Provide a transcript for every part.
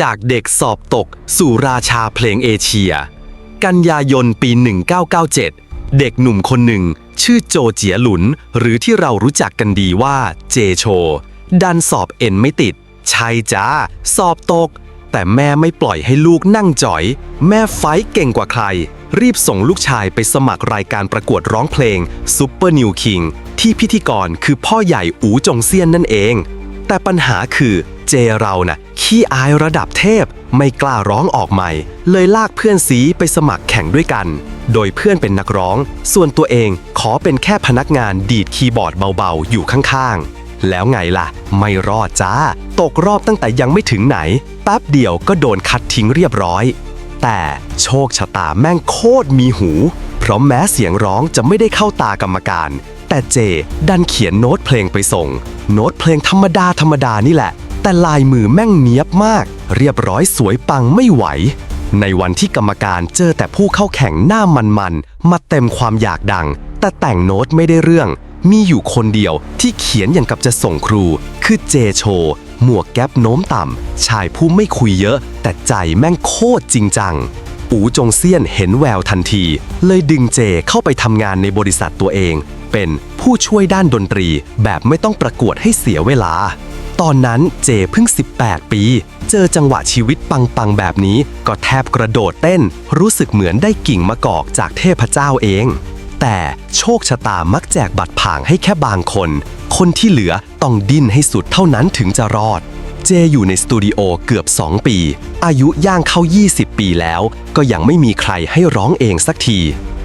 จากเด็กสอบตกสู่ราชาเพลงเอเชีย กันยายนปี 1997 เด็กหนุ่มคนหนึ่ง ชื่อโจเจียหลุน หรือที่เรารู้จักกันดีว่าเจโช ดันสอบเอ็นไม่ติด ใช่จ้า สอบตก แต่แม่ไม่ปล่อยให้ลูกนั่งจ่อย แม่ไฟเก่งกว่าใคร รีบส่งลูกชายไปสมัครรายการประกวดร้องเพลงซูเปอร์นิวคิงที่พิธีกรคือพ่อใหญ่อูจงเซียนนั่นเอง แต่ปัญหาคือ เจเราน่ะขี้อายระดับเทพไม่กล้าร้องออกใหม่ เลยลากเพื่อนสีไปสมัครแข่งด้วยกัน โดยเพื่อนเป็นนักร้อง ส่วนตัวเองขอเป็นแค่พนักงานดีดคีย์บอร์ดเบาๆ อยู่ข้างๆ แล้วไงล่ะ ไม่รอดจ้า ตกรอบตั้งแต่ยังไม่ถึงไหน แป๊บเดียวก็โดนคัดทิ้งเรียบร้อย แต่โชคชะตาแม่งโคตรมีหู เพราะแม้เสียงร้องจะไม่ได้เข้าตากรรมการ แต่เจ ดันเขียนโน้ตเพลงไปส่ง โน้ตเพลงธรรมดาธรรมดานี่แหละ แต่ลายมือแม่งเนียบมาก เรียบร้อยสวยปังไม่ไหว ในวันที่กรรมการเจอแต่ผู้เข้าแข่งหน้ามันๆ มาเต็มความอยากดัง แต่แต่งโน้ตไม่ได้เรื่อง มีอยู่คนเดียวที่เขียนอย่างกับจะส่งครู คือเจโช หมวกแก๊ปโน้มต่ำ ชายผู้ไม่คุยเยอะ แต่ใจแม่งโคตรจริงจังอูจงเซียนเห็นแววทันที เลยดึงเจเข้าไปทำงานในบริษัทตัวเอง เป็นผู้ช่วยด้านดนตรีแบบไม่ต้องประกวดให้เสียเวลา ตอนนั้นเจเพิ่ง 18 ปี เจอจังหวะชีวิตปังๆ แบบนี้ ก็แทบกระโดดเต้น รู้สึกเหมือนได้กิ่งมะกอกจากเทพเจ้าเอง แต่โชคชะตามักแจกบัตรผ่างให้แค่บางคน คนที่เหลือต้องดิ้นให้สุดเท่านั้นถึงจะรอด เจอยู่ในสตูดิโอเกือบ 2 ปี อายุย่างเข้า 20 ปีแล้ว ก็ยังไม่มีใครให้ร้องเองสักที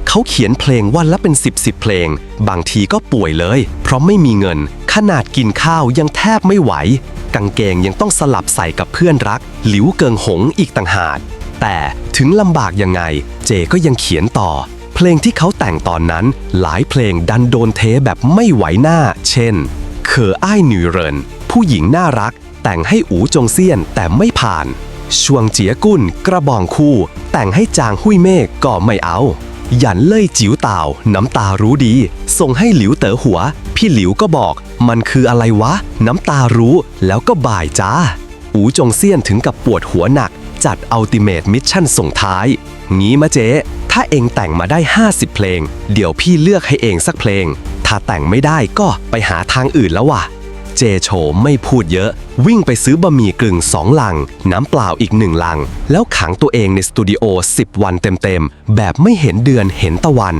เขาเขียนเพลงวันละเป็น 10สิบเพลง บางทีก็ป่วยเลย เพราะไม่มีเงิน นาดกินข้าวยังแทบไม่ไหว กางเกงยังต้องสลับใส่กับเพื่อนรัก หลิวเกิงหงอีกต่างหาก แต่ถึงลำบากยังไง เจก็ยังเขียนต่อ เพลงที่เขาแต่งตอนนั้น หลายเพลงดันโดนเทแบบไม่ไหวหน้า เช่นเคออ้ายหนือเริน ผู้หญิงน่ารัก แต่งให้อูจงเซียนแต่ไม่ผ่าน ช่วงเจียกุ้น กระบองคู่ แต่งให้จางหุยเมฆก็ไม่เอาหยันเล่ยจิ๋วเต่าน้ำตารู้ดี ส่งให้หลิวเต๋อหัว พี่หลิวก็บอก มันคืออะไรวะ น้ำตารู้แล้วก็บ่ายจ้า อูจงเซียนถึงกับปวดหัวหนัก จัดอัลติเม e มิชชั่นส่งท้าย งี้มะเจ๊ ถ้าเองแต่งมาได้ 50 เพลง เดี๋ยวพี่เลือกให้เองสักเพลง ถ้าแต่งไม่ได้ก็ไปหาทางอื่นแล้วว่ะ เจโฉไม่พูดเยอะ วิ่งไปซื้อบะหมี่กึ่งสองลัง น้ำเปล่าอีกหนึ่งลัง แล้วขังตัวเองในสตูดิโอ10 วันเต็มๆ แบบไม่เห็นเดือนเห็นตะวัน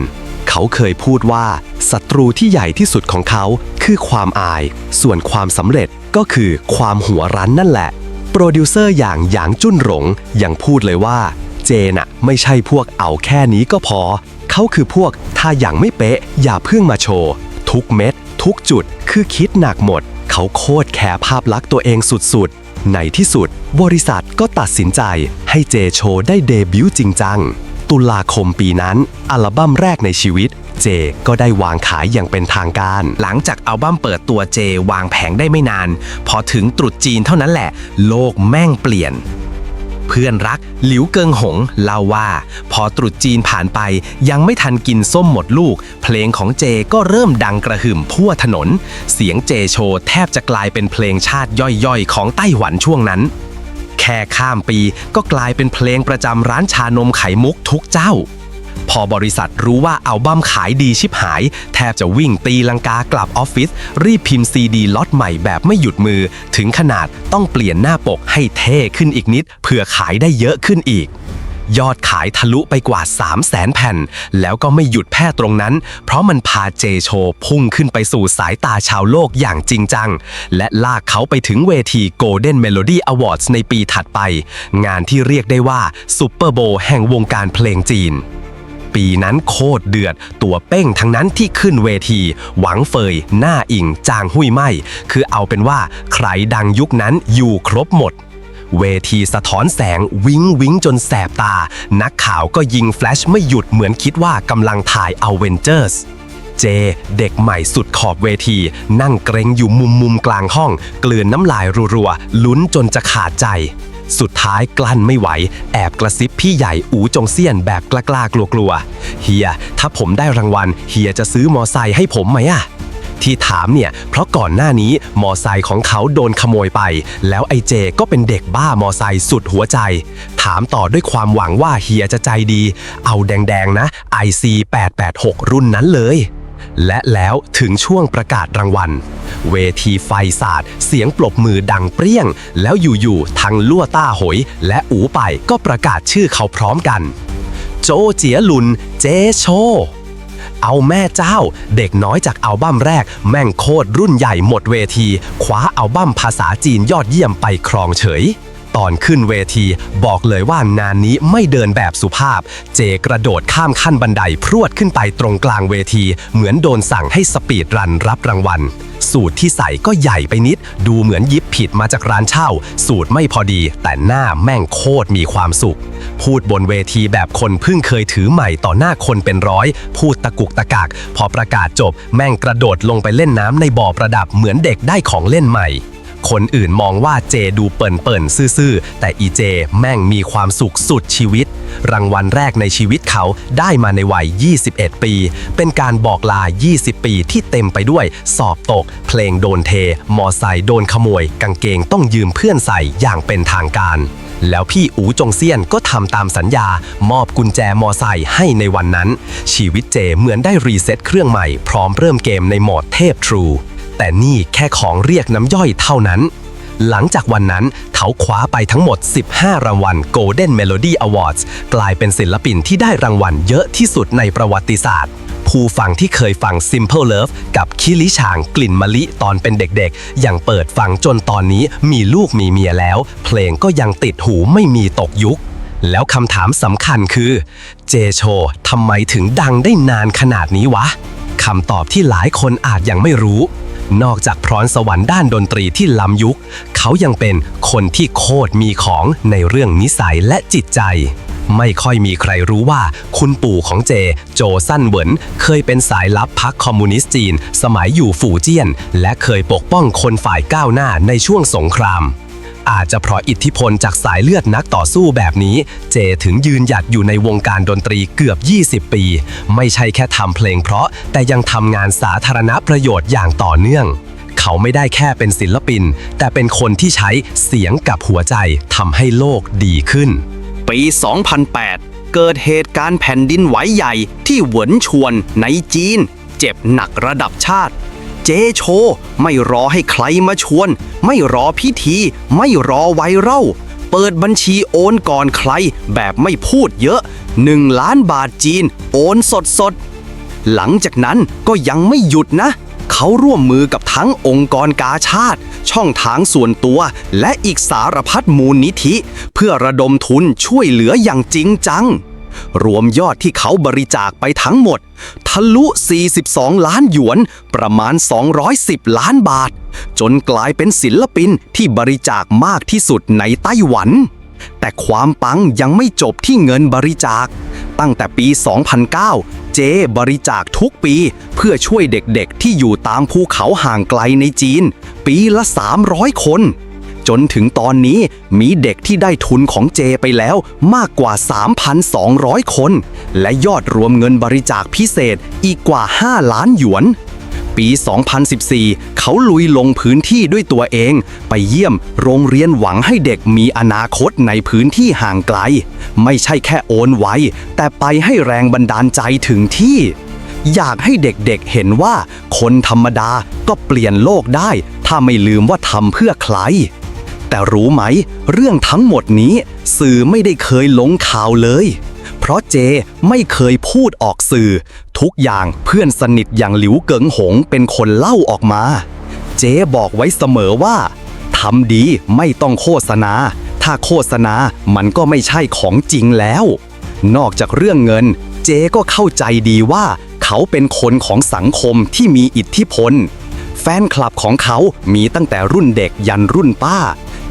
เขาเคยพูดว่า ศัตรูที่ใหญ่ที่สุดของเขาคือความอาย ส่วนความสำเร็จก็คือความหัวรั้นนั่นแหละ โปรดิวเซอร์อย่างหยางจุ้นหลงยังพูดเลยว่า เจน่ะไม่ใช่พวกเอาแค่นี้ก็พอ เขาคือพวกถ้าอย่างไม่เป๊ะ อย่าเพิ่งมาโชว์ ทุกเม็ด ทุกจุดคือคิดหนักหมด เขาโคตรแคร์ภาพลักษณ์ตัวเองสุดๆ ในที่สุด บริษัทก็ตัดสินใจให้เจโชได้เดบิวต์จริงจังตุลาคมปีนั้น อัลบั้มแรกในชีวิต เจก็ได้วางขายอย่างเป็นทางการ หลังจากอัลบั้มเปิดตัวเจวางแผงได้ไม่นาน พอถึงตรุษจีนเท่านั้นแหละ โลกแม่งเปลี่ยน เพื่อนรักหลิวเกิงหงเล่าว่า พอตรุษจีนผ่านไปยังไม่ทันกินส้มหมดลูก เพลงของเจก็เริ่มดังกระหึ่มทั่วถนน เสียงเจโชแทบจะกลายเป็นเพลงชาติย่อยๆ ของไต้หวันช่วงนั้น แค่ข้ามปีก็กลายเป็นเพลงประจำร้านชานมไข่มุกทุกเจ้า พอบริษัทรู้ว่าอัลบั้มขายดีชิบหาย แทบจะวิ่งตีลังกากลับออฟฟิศรีบพิมพ์ซีดีล็อตใหม่แบบไม่หยุดมือ ถึงขนาดต้องเปลี่ยนหน้าปกให้เท่ขึ้นอีกนิด เพื่อขายได้เยอะขึ้นอีก ยอดขายทะลุไปกว่า 3 0 0แสนแผ่น แล้วก็ไม่หยุดแพร่ตรงนั้น เพราะมันพาเจโชพุ่งขึ้นไปสู่สายตาชาวโลกอย่างจริงจัง และลากเขาไปถึงเวที Golden Melody Awards ในปีถัดไป งานที่เรียกได้ว่าซูเปอร์โบแห่งวงการเพลงจีน ปีนั้นโคตรเดือด ตัวเป้งทั้งนั้นที่ขึ้นเวที หวังเฟย หน้าอิง จางหุยไม่คือเอาเป็นว่าใครดังยุคนั้นอยู่ครบหมดเวทีสะท้อนแสงวิงวิงจนแสบตา นักข่าวก็ยิงแฟลชไม่หยุดเหมือนคิดว่ากำลังถ่ายอเวนเจอร์สเจ เด็กใหม่สุดขอบเวที นั่งเกรงอยู่มุมมุมกลางห้องเกลือนน้ำลายรัวๆ ลุ้นจนจะขาดใจ สุดท้ายกลั้นไม่ไหว แอบกระซิบพี่ใหญ่อูจงเซียนแบบกล้าๆกลัวๆเฮีย ถ้าผมได้รางวัลเฮียจะซื้อมอไซค์ให้ผมไหมอะที่ถามเนี่ย เพราะก่อนหน้านี้มอไซค์ของเขาโดนขโมยไป แล้วไอเจก็เป็นเด็กบ้ามอไซค์สุดหัวใจ ถามต่อด้วยความหวังว่าเฮียจะใจดี เอาแดงๆนะ IC 886 รุ่นนั้นเลย และแล้วถึงช่วงประกาศรางวัล เวทีไฟศาสาดเสียงปรบมือดังเปรี้ยง แล้วอยู่ๆทั้งลั่วต้าหอย และอูไปก็ประกาศชื่อเขาพร้อมกัน โจเจียลุน เจโช เอาแม่เจ้า เด็กน้อยจากอัลบั้มแรก แม่งโคตรรุ่นใหญ่หมดเวทีคว้าอัลบั้มภาษาจีนยอดเยี่ยมไปครองเฉย ตอนขึ้นเวที บอกเลยว่างานนี้ไม่เดินแบบสุภาพ เจกระโดดข้ามขั้นบันไดพรวดขึ้นไปตรงกลางเวที เหมือนโดนสั่งให้สปีดรันรับรางวัล สูตรที่ใส่ก็ใหญ่ไปนิด ดูเหมือนยิบผิดมาจากร้านเช่า สูตรไม่พอดี แต่หน้าแม่งโคตรมีความสุข พูดบนเวทีแบบคนเพิ่งเคยถือใหม่ต่อหน้าคนเป็นร้อย พูดตะกุกตะกากพอประกาศจบ แม่งกระโดดลงไปเล่นน้ำในบ่อประดับเหมือนเด็กได้ของเล่นใหม่ คนอื่นมองว่าเจดูเปิ่นเปิ่นซื่อๆ แต่อีเจแม่งมีความสุขสุดชีวิต รางวัลแรกในชีวิตเขาได้มาในวัย 21 ปี เป็นการบอกลา 20 ปีที่เต็มไปด้วย สอบตก เพลงโดนเท มอไซค์โดนขโมย กางเกงต้องยืมเพื่อนใส่อย่างเป็นทางการแล้วพี่อูจงเซียนก็ทำตามสัญญา มอบกุญแจมอไซค์ให้ในวันนั้น ชีวิตเจเหมือนได้รีเซ็ตเครื่องใหม่ พร้อมเริ่มเกมในโหมดเทพทรู แต่นี่แค่ของเรียกน้ำย่อยเท่านั้น หลังจากวันนั้นเขาคว้าไปทั้งหมด 15 รางวัล Golden Melody Awards กลายเป็นศิลปินที่ได้รางวัลเยอะที่สุดในประวัติศาสตร์ ผู้ฟังที่เคยฟัง Simple Love กับคิลิชางกลิ่นมะลิตอนเป็นเด็กๆ อยังเปิดฟังจนตอนนี้มีลูกมีเมียแล้ว เพลงก็ยังติดหูไม่มีตกยุค แล้วคำถามสำคัญคือ เจโชทำไมถึงดังได้นานขนาดนี้วะคำตอบที่หลายคนอาจยังไม่รู้ นอกจากพรสวรรค์ด้านดนตรีที่ล้ำยุค เขายังเป็นคนที่โคตรมีของในเรื่องนิสัยและจิตใจ ไม่ค่อยมีใครรู้ว่า คุณปู่ของเจ โจซั่นเหวินเคยเป็นสายลับพรรคคอมมิวนิสต์จีน สมัยอยู่ฝูเจี้ยน และเคยปกป้องคนฝ่ายก้าวหน้าในช่วงสงคราม อาจจะเพราะอิทธิพลจากสายเลือดนักต่อสู้แบบนี้ เจถึงยืนหยัดอยู่ในวงการดนตรีเกือบ 20 ปี ไม่ใช่แค่ทำเพลงเพราะ แต่ยังทำงานสาธารณประโยชน์อย่างต่อเนื่อง เขาไม่ได้แค่เป็นศิลปิน แต่เป็นคนที่ใช้เสียงกับหัวใจทำให้โลกดีขึ้น ปี 2008 เกิดเหตุการณ์แผ่นดินไหวใหญ่ที่เหวินชวนในจีน เจ็บหนักระดับชาติ เจโช ไม่รอให้ใครมาชวน ไม่รอพิธี ไม่รอไวรัลเปิดบัญชีโอนก่อนใคร แบบไม่พูดเยอะ 1 ล้านบาทจีน โอนสดสดหลังจากนั้นก็ยังไม่หยุดนะ เขาร่วมมือกับทั้งองค์กรกาชาติ ช่องทางส่วนตัว และอีกสารพัดมูลนิธิ เพื่อระดมทุนช่วยเหลืออย่างจริงจัง รวมยอดที่เขาบริจาคไปทั้งหมด ทะลุ 42 ล้านหยวน ประมาณ 210 ล้านบาท จนกลายเป็นศิลปินที่บริจาคมากที่สุดในไต้หวัน แต่ความปังยังไม่จบที่เงินบริจาค ตั้งแต่ปี 2009 เจบริจาคทุกปี เพื่อช่วยเด็กๆที่อยู่ตามภูเขาห่างไกลในจีน ปีละ 300 คน จนถึงตอนนี้มีเด็กที่ได้ทุนของเจไปแล้วมากกว่า 3,200 คน และยอดรวมเงินบริจาคพิเศษอีกกว่า 5 ล้านหยวน ปี 2014 เขาลุยลงพื้นที่ด้วยตัวเอง ไปเยี่ยมโรงเรียนหวังให้เด็กมีอนาคตในพื้นที่ห่างไกล ไม่ใช่แค่โอนไว้ แต่ไปให้แรงบันดาลใจถึงที่อยากให้เด็กๆเห็นว่าคนธรรมดาก็เปลี่ยนโลกได้ ถ้าไม่ลืมว่าทำเพื่อใคร แต่รู้ไหม เรื่องทั้งหมดนี้ สื่อไม่ได้เคยลงข่าวเลย เพราะเจไม่เคยพูดออกสื่อ ทุกอย่างเพื่อนสนิทอย่างหลิวเกิงหงเป็นคนเล่าออกมา เจบอกไว้เสมอว่าทำดีไม่ต้องโฆษณา ถ้าโฆษณามันก็ไม่ใช่ของจริงแล้ว นอกจากเรื่องเงิน เจก็เข้าใจดีว่า เขาเป็นคนของสังคมที่มีอิทธิพลแฟนคลับของเขามีตั้งแต่รุ่นเด็กยันรุ่นป้า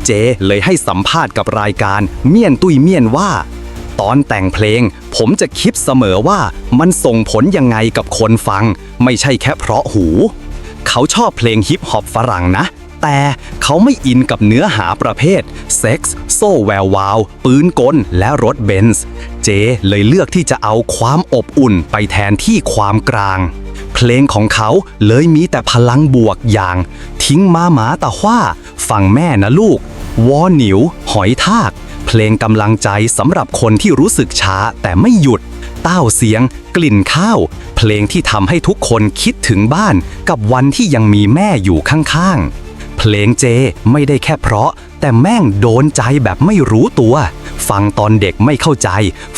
เจเลยให้สัมภาษณ์กับรายการเมียนตุยเมียนว่า ตอนแต่งเพลง ผมจะคิดเสมอว่ามันส่งผลยังไงกับคนฟัง ไม่ใช่แค่เพราะหู เขาชอบเพลงฮิปฮอปฝรั่งนะ แต่เขาไม่อินกับเนื้อหาประเภทเซ็กส์โซ่แวววาว ปืนกลและรถเบนซ์เจเลยเลือกที่จะเอาความอบอุ่นไปแทนที่ความกลางเพเพลงของเขาเลยมีแต่พลังบวกอย่าง ทิ้งมาหมาตะว่าฟังแม่นะลูก วอหนิว หอยทาก เพลงกำลังใจสำหรับคนที่รู้สึกช้าแต่ไม่หยุด เต้าเสียง กลิ่นข้าว เพลงที่ทำให้ทุกคนคิดถึงบ้าน กับวันที่ยังมีแม่อยู่ข้างๆ เพลงเจไม่ได้แค่เพราะ แต่แม่งโดนใจแบบไม่รู้ตัว ฟังตอนเด็กไม่เข้าใจ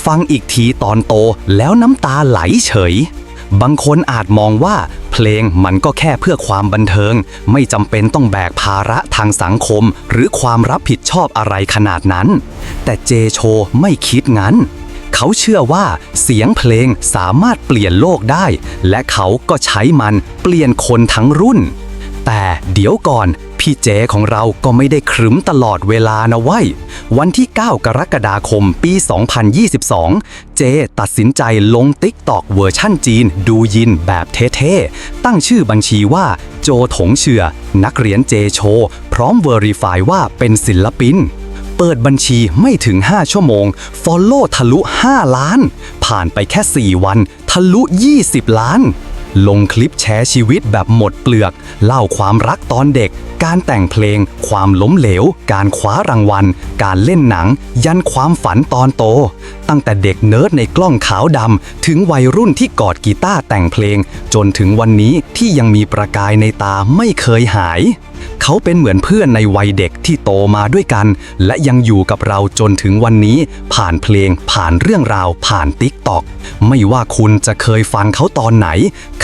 ฟังอีกทีตอนโตแล้วน้ำตาไหลเฉย บางคนอาจมองว่า เพลงมันก็แค่เพื่อความบันเทิง ไม่จำเป็นต้องแบกภาระทางสังคม หรือความรับผิดชอบอะไรขนาดนั้น แต่เจโชไม่คิดงั้น เขาเชื่อว่าเสียงเพลงสามารถเปลี่ยนโลกได้ และเขาก็ใช้มันเปลี่ยนคนทั้งรุ่น แต่เดี๋ยวก่อน พี่เจของเราก็ไม่ได้ครึมตลอดเวลานะเว้ย วันที่ 9 กรกฎาคมปี 2022 เจตัดสินใจลงติ๊กตอกเวอร์ชั่นจีน ดูยินแบบเท่ๆ ตั้งชื่อบัญชีว่า โจถงเชือ นักเรียนเจโช พร้อมเวอร์ i ฟายว่าเป็นศิลปินเปิดบัญชีไม่ถึง 5 ชั่วโมง Follow ทะลุ 5 ล้าน ผ่านไปแค่ 4 วัน ทะลุ 20 ล้าน ลงคลิปแชร์ชีวิตแบบหมดเปลือก เล่าความรักตอนเด็ก การแต่งเพลง ความล้มเหลว การคว้ารางวัล การเล่นหนัง ยันความฝันตอนโต ตั้งแต่เด็กเนิร์ดในกล้องขาวดำ ถึงวัยรุ่นที่กอดกีตาร์แต่งเพลง จนถึงวันนี้ที่ยังมีประกายในตาไม่เคยหาย เขาเป็นเหมือนเพื่อนในวัยเด็กที่โตมาด้วยกัน และยังอยู่กับเราจนถึงวันนี้ ผ่านเพลง ผ่านเรื่องราว ผ่านติ๊กตอกไม่ว่าคุณจะเคยฟังเขาตอนไหน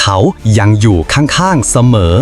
เขายังอยู่ข้างๆเสมอ